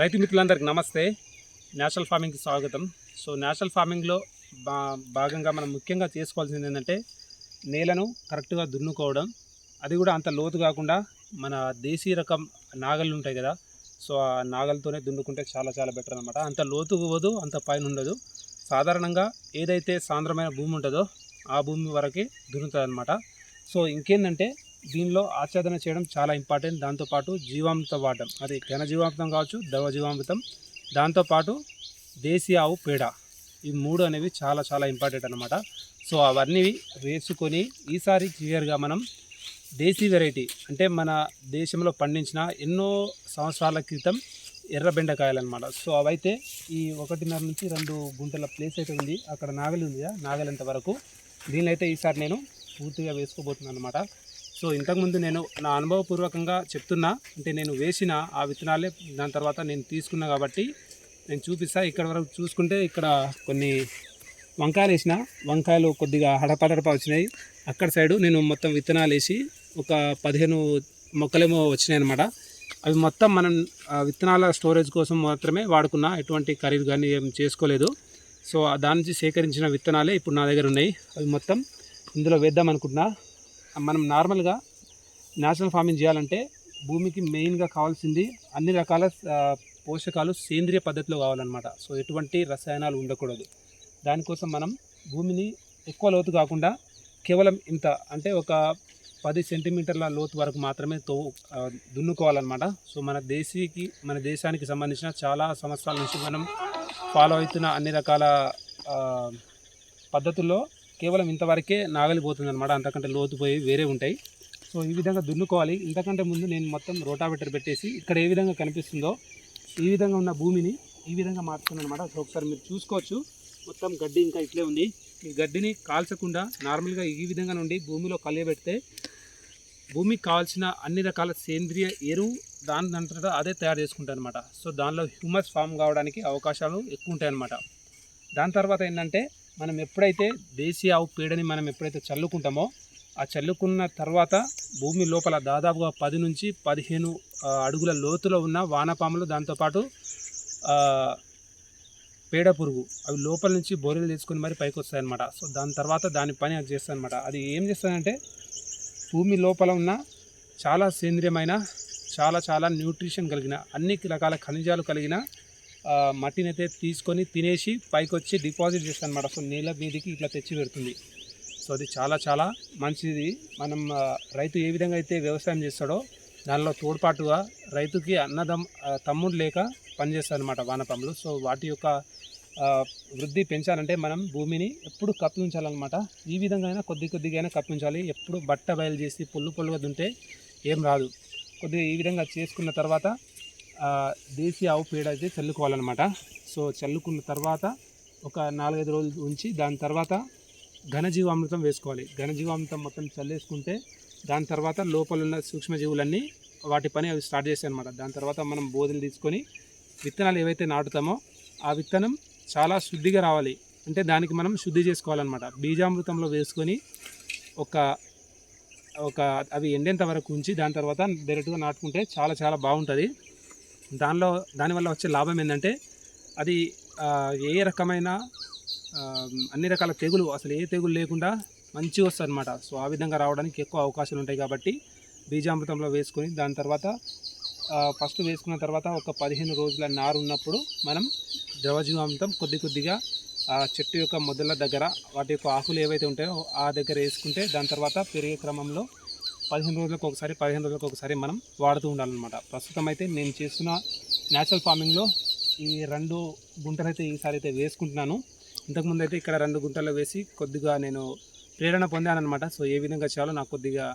రైతు మిత్రులందరికీ నమస్తే. నేషనల్ ఫార్మింగ్కి స్వాగతం. సో నేషనల్ ఫార్మింగ్లో బా భాగంగా మనం ముఖ్యంగా చేసుకోవాల్సింది ఏంటంటే నేలను కరెక్ట్గా దున్నుకోవడం. అది కూడా అంత లోతు కాకుండా మన దేశీ రకం నాగళ్ళు ఉంటాయి కదా సో ఆ నాగలతోనే దున్నుకుంటే చాలా చాలా బెటర్ అనమాట అంత లోతు పోదు అంత పైన ఉండదు. సాధారణంగా ఏదైతే సాంద్రమైన భూమి ఉంటుందో ఆ భూమి వరకే దున్నుతుంది అనమాట సో ఇంకేంటంటే దీనిలో ఆచ్ఛాదన చేయడం చాలా ఇంపార్టెంట్. దాంతోపాటు జీవామృత వాడడం. అది ఘన జీవామృతం కావచ్చు ద్రవ జీవామృతం. దాంతోపాటు దేశీ ఆవు పేడ. ఈ మూడు అనేవి చాలా చాలా ఇంపార్టెంట్ అనమాట సో అవన్నీ వేసుకొని ఈసారి క్లియర్గా మనం దేశీ వెరైటీ అంటే మన దేశంలో పండించిన ఎన్నో సంవత్సరాల క్రితం ఎర్ర బెండకాయలు అనమాట సో అవైతే ఈ ఒకటిన్నర నుంచి రెండు గుంటల ప్లేస్ అయితే ఉంది. అక్కడ నాగలి ఉంది కదా, నాగలంత వరకు. దీనిలో అయితే ఈసారి నేను పూర్తిగా వేసుకోబోతున్నాను అనమాట సో ఇంతకుముందు నేను నా అనుభవపూర్వకంగా చెప్తున్నా అంటే నేను వేసిన ఆ విత్తనాలే దాని తర్వాత నేను తీసుకున్నా కాబట్టి నేను చూపిస్తా. ఇక్కడ వరకు చూసుకుంటే ఇక్కడ కొన్ని వంకాయలు వేసిన వంకాయలు కొద్దిగా హడపడప వచ్చినాయి. అక్కడ సైడు నేను మొత్తం విత్తనాలు వేసి ఒక పదిహేను మొక్కలేమో వచ్చినాయి అనమాట అవి మొత్తం మనం విత్తనాల స్టోరేజ్ కోసం మాత్రమే వాడుకున్నా ఎటువంటి ఖరీదు కానీ ఏం చేసుకోలేదు. సో దాని నుంచి సేకరించిన విత్తనాలే ఇప్పుడు నా దగ్గర ఉన్నాయి. అవి మొత్తం ఇందులో వేద్దాం అనుకుంటున్నా. మనం నార్మల్గా నేచురల్ ఫార్మింగ్ చేయాలంటే భూమికి మెయిన్గా కావాల్సింది అన్ని రకాల పోషకాలు సేంద్రియ పద్ధతిలో కావాలన్నమాట. సో ఎటువంటి రసాయనాలు ఉండకూడదు. దానికోసం మనం భూమిని ఎక్కువ లోతు కాకుండా కేవలం ఇంత అంటే ఒక పది సెంటీమీటర్ల లోతు వరకు మాత్రమే తో దున్నుకోవాలన్నమాట. సో మన దేశీకి మన దేశానికి సంబంధించిన చాలా సంవత్సరాల నుంచి మనం ఫాలో అవుతున్న అన్ని రకాల పద్ధతుల్లో కేవలం ఇంతవరకే నాగలిపోతుంది అనమాట అంతకంటే లోతు పోయి వేరే ఉంటాయి. సో ఈ విధంగా దున్నుకోవాలి. ఇంతకంటే ముందు నేను మొత్తం రోటావెటర్ పెట్టేసి ఇక్కడ ఏ విధంగా కనిపిస్తుందో ఈ విధంగా ఉన్న భూమిని ఈ విధంగా మార్చుకున్నాను అనమాట సో ఒకసారి మీరు చూసుకోవచ్చు. మొత్తం గడ్డి ఇంకా ఇట్లే ఉంది. ఈ గడ్డిని కాల్చకుండా నార్మల్గా ఈ విధంగా నుండి భూమిలో కలియబెడితే భూమికి కావాల్సిన అన్ని రకాల సేంద్రియ ఎరువు దాని అంతటా అదే తయారు చేసుకుంటాయి అనమాట సో దానిలో హ్యూమస్ ఫామ్ కావడానికి అవకాశాలు ఎక్కువ ఉంటాయి అనమాట దాని తర్వాత ఏంటంటే మనం ఎప్పుడైతే దేశీయ ఆవు పేడని మనం ఎప్పుడైతే చల్లుకుంటామో ఆ చల్లుకున్న తర్వాత భూమి లోపల దాదాపుగా పది నుంచి పదిహేను అడుగుల లోతులో ఉన్న వానపాములు దాంతోపాటు పేడ పురుగు అవి లోపల నుంచి బోరెలు తీసుకొని మరి పైకి వస్తాయి అనమాట సో దాని తర్వాత దాని పని అది చేస్తాయన్నమాట అది ఏం చేస్తుందంటే భూమి లోపల ఉన్న చాలా సేంద్రియమైన చాలా చాలా న్యూట్రిషన్ కలిగిన అన్ని రకాల ఖనిజాలు కలిగిన మట్టిని అయితే తీసుకొని తినేసి పైకి వచ్చి డిపాజిట్ చేస్తాను అనమాట సో నీళ్ళ మీదకి ఇట్లా తెచ్చి పెడుతుంది. సో అది చాలా చాలా మంచిది. మనం రైతు ఏ విధంగా అయితే వ్యవసాయం చేస్తాడో దానిలో తోడ్పాటుగా రైతుకి అన్నదమ్ తమ్ముడు లేక పనిచేస్తారు అనమాట వానపాములు సో వాటి యొక్క వృద్ధి పెంచాలంటే మనం భూమిని ఎప్పుడు కప్పి ఉంచాలన్నమాట ఈ విధంగా అయినా కొద్ది కొద్దిగా అయినా కప్పి ఉంచాలి ఎప్పుడు బట్ట బయలు చేసి పొల్లు పొల్లుగా దుంటే ఏం రాదు. కొద్దిగా ఈ విధంగా చేసుకున్న తర్వాత దేశీ ఆవు పేడ అయితే చల్లుకోవాలన్నమాట. సో చల్లుకున్న తర్వాత ఒక నాలుగైదు రోజులు ఉంచి దాని తర్వాత ఘనజీవామృతం వేసుకోవాలి. ఘనజీవామృతం మొత్తం చల్లేసుకుంటే దాని తర్వాత లోపల ఉన్న సూక్ష్మజీవులన్నీ వాటి పని అవి స్టార్ట్ చేస్తాయి అనమాట దాని తర్వాత మనం బోధలు తీసుకొని విత్తనాలు ఏవైతే నాటుతామో ఆ విత్తనం చాలా శుద్ధిగా రావాలి. అంటే దానికి మనం శుద్ధి చేసుకోవాలన్నమాట. బీజామృతంలో వేసుకొని ఒక ఒక అవి ఎండేంత వరకు ఉంచి దాని తర్వాత డైరెక్ట్గా నాటుకుంటే చాలా చాలా బాగుంటుంది. దానిలో దానివల్ల వచ్చే లాభం ఏంటంటే అది ఏ రకమైన అన్ని రకాల తెగులు అసలు ఏ తెగులు లేకుండా మంచిగా వస్తుంది అనమాట సో ఆ విధంగా రావడానికి ఎక్కువ అవకాశాలు ఉంటాయి కాబట్టి బీజామృతంలో వేసుకొని దాని తర్వాత ఫస్ట్ వేసుకున్న తర్వాత ఒక పదిహేను రోజుల నారు ఉన్నప్పుడు మనం ద్రవజీవామృతం కొద్ది కొద్దిగా ఆ చెట్టు యొక్క మొదల దగ్గర వాటి యొక్క ఆకులు ఏవైతే ఉంటాయో ఆ దగ్గర వేసుకుంటే దాని తర్వాత పెరిగే క్రమంలో పదిహేను రోజులకు ఒకసారి పదిహేను రోజులకు ఒకసారి మనం వాడుతూ ఉండాలన్నమాట. ప్రస్తుతం అయితే నేను చేస్తున్న న్యాచురల్ ఫార్మింగ్లో ఈ రెండు గుంటలు అయితే ఈసారి అయితే వేసుకుంటున్నాను. ఇంతకుముందు అయితే ఇక్కడ రెండు గుంటలు వేసి కొద్దిగా నేను ప్రేరణ పొందానమాట సో ఏ విధంగా చేయాలో నాకు కొద్దిగా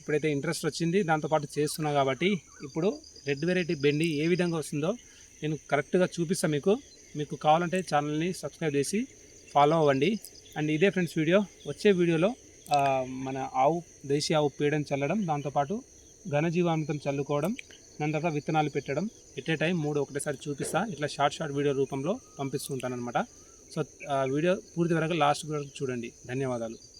ఇప్పుడైతే ఇంట్రెస్ట్ వచ్చింది. దాంతోపాటు చేస్తున్నా కాబట్టి ఇప్పుడు రెడ్ వెరైటీ బెండి ఏ విధంగా వస్తుందో నేను కరెక్ట్గా చూపిస్తాను మీకు. మీకు కావాలంటే ఛానల్ని సబ్స్క్రైబ్ చేసి ఫాలో అవ్వండి. అండ్ ఇదే ఫ్రెండ్స్ వీడియో. వచ్చే వీడియోలో మన ఆవు దేశీయ ఆవు పేడను చల్లడం దాంతోపాటు ఘనజీవామృతం చల్లుకోవడం దాని తర్వాత విత్తనాలు పెట్టడం. ఎట్ ఏ టైం మూడు ఒకటేసారి చూపిస్తా. ఇట్లా షార్ట్ షార్ట్ వీడియో రూపంలో పంపిస్తూ అనమాట సో వీడియో పూర్తి వరకు లాస్ట్ వరకు చూడండి. ధన్యవాదాలు.